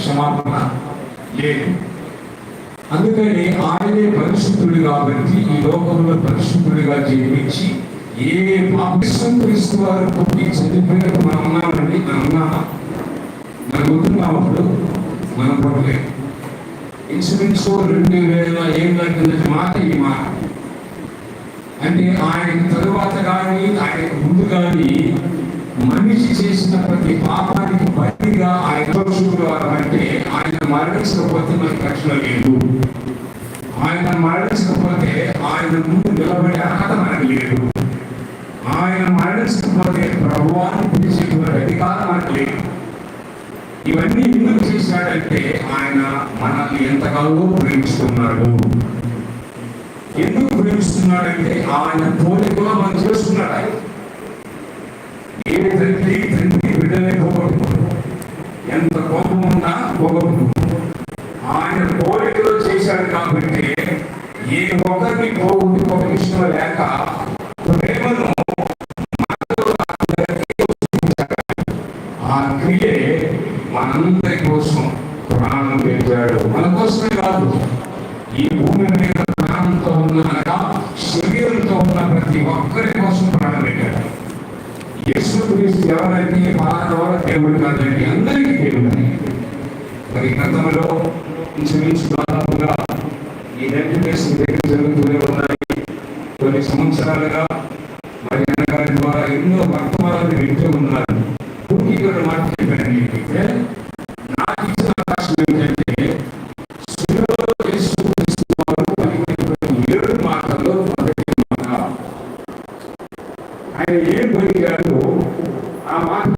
క్షమాపణ లేదు. అందుకని ఆయనే పరిశుద్ధుడు కాబట్టి ఈ లోకంలో పరిశుద్ధుడిగా జీవించి ఏ పాపిష్టం క్రీస్తు వారు పుట్టి చనిపోయినట్టు మనం ఉన్నామండి? మనం ఉన్నామా? మనం ఉంటున్నామప్పుడు మనం పుట్టలేదు ఇన్సూరెన్స్ రెండు వేల ఏళ్ళ కిందటి మాట ఈ మాట. అంటే ఆయన తరువాత కానీ ఆయన ముందు కానీ మనిషి చేసిన ప్రతి పాపానికి బతిగా ఆయన పరుషుడు అంటే ఆయన మరణించకపోతే మనకు రక్షణ లేదు. ఆయన మరణించకపోతే ఆయన ముందు నిలబడే అర్హత మనకు లేదు. ఆయన మరణించకపోతే ప్రభువాన్ని పిలిచేటువంటి అధికారం మనకు లేదు. ఇవన్నీ ఎందుకు చేశాడంటే ఆయన మనల్ని ఎంతగానో ప్రేమిస్తున్నాడు. ఎందుకు ప్రేమిస్తున్నాడంటే ఆయన పోలికలో మనం చేస్తున్నాడు ఆయన. ఎంత కోపం ఉన్నా పోగొట్టు ఆయన కోరికలో చేశాడు కాబట్టి ఏ ఒక్కరికి పోగొట్టు ఒక విషయం లేక ప్రేమను ఆ క్రియే మనందరి కోసం ప్రాణం పెట్టాడు మన కోసమే కాదు ఈ భూమి మీద ప్రాణంతో ఉన్న అనగా శరీరంతో ఉన్న ప్రతి ఒక్కరి కోసం ప్రాణం పెట్టాడు. యేసు క్రీస్తు ఎవరైతే పాలన దేవుడు కాదండి అందరికీ మరి గతంలో ఇంచుమించు దాదాపుగా ఈ వెంటిలేషన్ దగ్గర జరుగుతూనే ఉన్నాయి. కొన్ని సంవత్సరాలుగా మరి అన్నగారి ద్వారా ఎన్నో వర్తమానాలు వింటూ ఉన్నారు. పూర్తిగా మాట చెప్పాను నాకు ఇచ్చిన అవకాశం ఏంటంటే ఆయన ఏం పలికారు ఆ మాట